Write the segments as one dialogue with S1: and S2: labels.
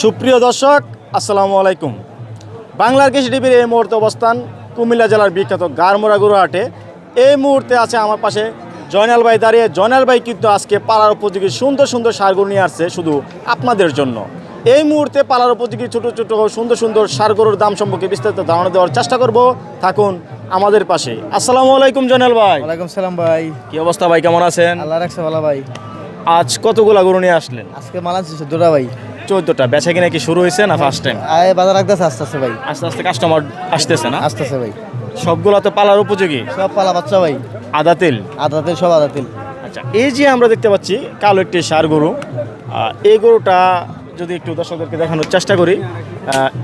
S1: সুপ্রিয় দর্শক আসসালামু আলাইকুম। বাংলার কৃষি টিভির এই মুহূর্তে অবস্থান কুমিল্লা জেলার বিখ্যাত গারমোড়া গুরুহাটে। এই মুহূর্তে আছে আমার পাশে জয়নাল ভাই দাঁড়িয়ে। জয়নাল ভাই কিন্তু আজকে পাড়ার উপযোগী সুন্দর সুন্দর সারগরু নিয়ে আসছে শুধু আপনাদের জন্য। এই মুহূর্তে পালার উপযোগী ছোট ছোট সুন্দর সুন্দর সারগরুর দাম সম্পর্কে বিস্তারিত ধারণা দেওয়ার চেষ্টা করব। থাকুন আমাদের পাশে। আসসালামু আলাইকুম জয়নাল ভাই।
S2: ওয়ালাইকুম সালাম ভাই।
S1: কি অবস্থা ভাই কেমন আছেন?
S2: আল্লাহ রাখছে ভালো ভাই।
S1: আজ কতগুলা গরু নিয়ে আসলেন?
S2: আজকে মাল আনছি দুটা ভাই।
S1: চোদ্দটা। বেচা কিনা কি শুরু হয়েছে না ফার্স্ট টাইম
S2: আয় বাজার রাখতেছে আস্তে আস্তে ভাই।
S1: আস্তে আস্তে কাস্টমার আসতেছে না?
S2: আসতেছে ভাই।
S1: সবগুলো তো পালার উপযোগী?
S2: সব পালা বাচ্চা ভাই।
S1: আদা তেল?
S2: আদা তেল সব আদা তেল।
S1: আচ্ছা এই যে আমরা দেখতে পাচ্ছি কালো একটি সার গরু এই গরুটা যদি একটু দর্শকদেরকে দেখানোর চেষ্টা করি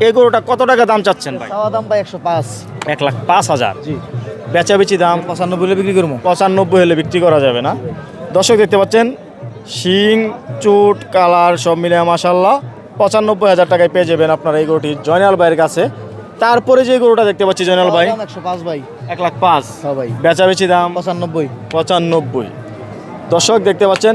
S1: এই গরুটা কত টাকা দাম চাচ্ছেন ভাই?
S2: চাওয়া দাম ভাই একশো পাঁচ।
S1: এক লাখ পাঁচ হাজার।
S2: জি।
S1: বেচাবেচি দাম
S2: পঁচানব্বই হলে বিক্রি করব।
S1: পঁচানব্বই হলে বিক্রি করা যাবে না। দর্শক দেখতে পাচ্ছেন শিং চুট কালার সব মিলে মাসাল্লাহ পঁচানব্বই হাজার টাকায় পেয়ে যাবেন আপনারা এই গরুটি জয়নাল ভাইয়ের কাছে। তারপরে যে গরুটা দেখতে পাচ্ছি জয়নাল ভাই
S2: একশো পাঁচ ভাই।
S1: এক লাখ পাঁচ।
S2: হ্যাঁ ভাই।
S1: বেচাবেচি দাম
S2: পঁচানব্বই।
S1: পঁচানব্বই। দর্শক দেখতে পাচ্ছেন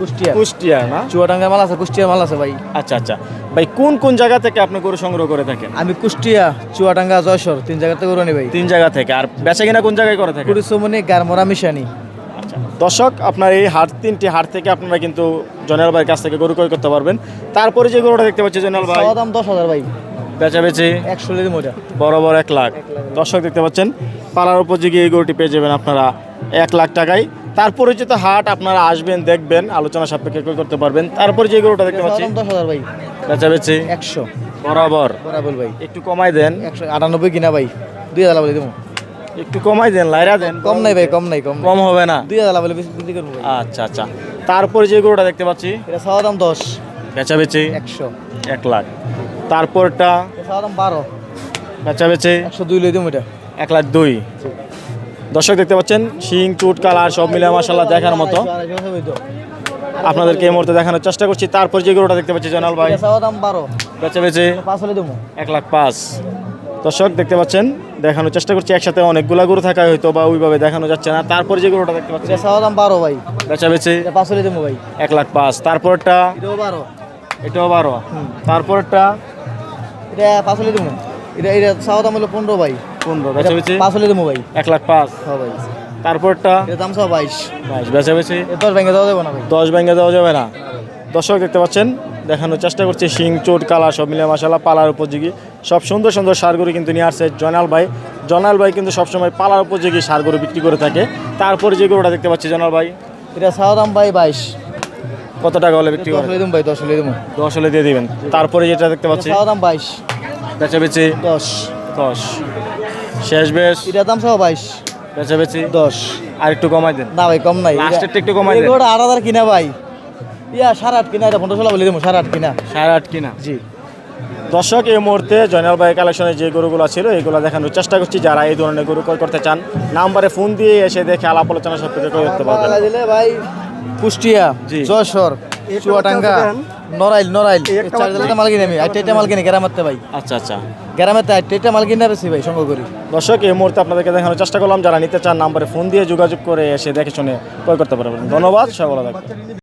S2: কুষ্টিয়া।
S1: কুষ্টিয়া না?
S2: চুয়াডাঙ্গার মাল আছে কুষ্টিয়ার মাল আছে ভাই।
S1: আচ্ছা আচ্ছা। ভাই কোন কোন জায়গা থেকে আপনি গরু সংগ্রহ করে থাকেন?
S2: আমি কুষ্টিয়া চুয়াডাঙ্গা জয়সর তিন জায়গাতে করে নি ভাই।
S1: তিন জায়গা থেকে। আর বেচা কিনা কোন জায়গায় করে থাকেন?
S2: কুড়িসমনি গারমোরা মিশানি।
S1: দর্শক আপনার এই হাট তিনটি হাট থেকে আপনারা কিন্তু জয়নাল ভাইয়ের কাছ থেকে গরু ক্রয় করতে পারবেন। তারপরে যে গরুটা দেখতে পাচ্ছি জয়নাল ভাই
S2: দাম দশ হাজার ভাই।
S1: বেচা বেচি
S2: একশো মোটা
S1: বরাবর এক লাখ। দর্শক দেখতে পাচ্ছেন পাড়ার উপযোগী এই গরুটি পেয়ে যাবেন আপনারা এক লাখ টাকায়। তারপরে যেহেতু হাট আপনারা আসবেন দেখবেন আলোচনা সাপেক্ষে ক্রয় করতে পারবেন। তারপরে যে গরুটা দেখতে পাচ্ছি
S2: দশ হাজার ভাই।
S1: বেচা বেচি
S2: একশো।
S1: বরাবর।
S2: বরাবর ভাই।
S1: একটু কমাই দেন।
S2: একশো আটানব্বই কিনা ভাই। দুই হাজার বলে দেবো।
S1: একটু কমাই দেন লাইরা দেন।
S2: কম নাই ভাই কম নাই কম
S1: কম হবে না।
S2: দুই হাজার বলে বিক্রি করব
S1: আচ্ছা আচ্ছা। তারপরে যে গরুটা দেখতে পাচ্ছি
S2: এটা চাওয়া দাম দশ।
S1: বেচা বেচি
S2: একশো।
S1: এক লাখ। তারপরটা?
S2: চাওয়া দাম বারো।
S1: বেচা বেচি
S2: একশো দুই লই দেবো এটা।
S1: এক লাখ দুই। দর্শক দেখতে পাচ্ছেন শিং টুট কালার সব মিলে মাসাল্লাহ দেখার মতো। আপনাদেরকে এই মুহূর্তে দেখানোর চেষ্টা করছি। তারপর যে গরুটা দেখতে পাচ্ছি জনাল ভাই।
S2: দাম বারো।
S1: বেচা বেচে
S2: পাঁচ হলে দেবো
S1: এক লাখ পাঁচ। দর্শক দেখতে পাচ্ছেন দেখানোর চেষ্টা করছি একসাথে অনেকগুলা গরু থাকা হয়তো বা ওইভাবে দেখানো যাচ্ছে না। তারপরে যে গরুটা দেখতে পাচ্ছি
S2: এটা দাম বারো ভাই।
S1: বেচা বেচি
S2: এটা পাঁচ দেবো ভাই।
S1: এক লাখ পাঁচ। তারপরটা?
S2: এটাও বারো।
S1: এটাও বারো। তারপরটা?
S2: এটা পাঁচ হলে দেবো। এটা এটা চাওয়া দাম হলো পনেরো ভাই।
S1: পনেরো বেচা বেচি
S2: পাঁচ হলে দেবো ভাই।
S1: এক লাখ পাঁচ।
S2: হ্যাঁ ভাই।
S1: তারপরটা?
S2: এটা দাম চাওয়া বাইশ।
S1: বাইশ বেচা বেচি
S2: দশ ব্যাংকে দেওয়া যাবে না ভাই।
S1: দশ ব্যাঙ্গে দেওয়া যাবে না। দর্শক দেখতে পাচ্ছেন দেখানোর চেষ্টা করছে শিং চোট কালা সব মিলে মশালা পালার উপযোগী। সব সুন্দর সুন্দর সারগরু কিন্তু নিয়ে আসছে জনাল ভাই। জনাল ভাই কিন্তু সবসময় পালার উপযোগী সারগরু বিক্রি করে থাকে। তারপরে যে গরুটা দেখতে পাচ্ছি জনাল ভাই।
S2: এটা দাম ভাই বাইশ।
S1: কত টাকা হলে বিক্রি করে?
S2: হলে দেবো ভাই দশ হলে দেবো
S1: দশ হলে দিয়ে দিবেন। তারপরে যেটা দেখতে পাচ্ছি।
S2: দাম বাইশ।
S1: বেচা বেচি
S2: দশ।
S1: দশ। শেষ বেশ।
S2: এটা দাম চাওয়া বাইশ।
S1: বেচা বেচি
S2: দশ।
S1: আর একটু কমাই দেন।
S2: না ভাই কম নাই।
S1: লাস্টেরটা একটু কমাই দেন।
S2: হাজার কিনা ভাই। ইয়া সাড়ে আট কিনা এটা পনেরো ষোলো বলে দেবো সাড়ে আট কিনা।
S1: সাড়ে আট কিনা।
S2: জি।
S1: দর্শক এই মুহূর্তে জয়নাল ভাই কালেকশনে যে গরুগুলো ছিল এগুলো দেখানোর চেষ্টা করছি। যারা এই ধরনের গরু ক্রয় করতে চান নাম্বারে ফোন দিয়ে এসে দেখে আলাপ আলোচনা সব কিছু ক্রয় করতে পারবেন।
S2: দিলে ভাই কুষ্টিয়া। যশোর চুয়াডাঙ্গা নড়াইল নড়াইল। চার জেলাতে মাল কিনে আমি আটটা মাল কিনে গ্রামাতে ভাই।
S1: আচ্ছা আচ্ছা।
S2: গ্রামাতে আটটা মাল কিনে বেশি ভাই সঙ্গ করি।
S1: দর্শক এই মুহূর্তে আপনাদেরকে দেখানোর চেষ্টা করলাম। যারা নিতে চান নাম্বারে ফোন দিয়ে যোগাযোগ করে এসে দেখে শুনে ক্রয় করতে পারবেন। ধন্যবাদ সকলে থাকবেন।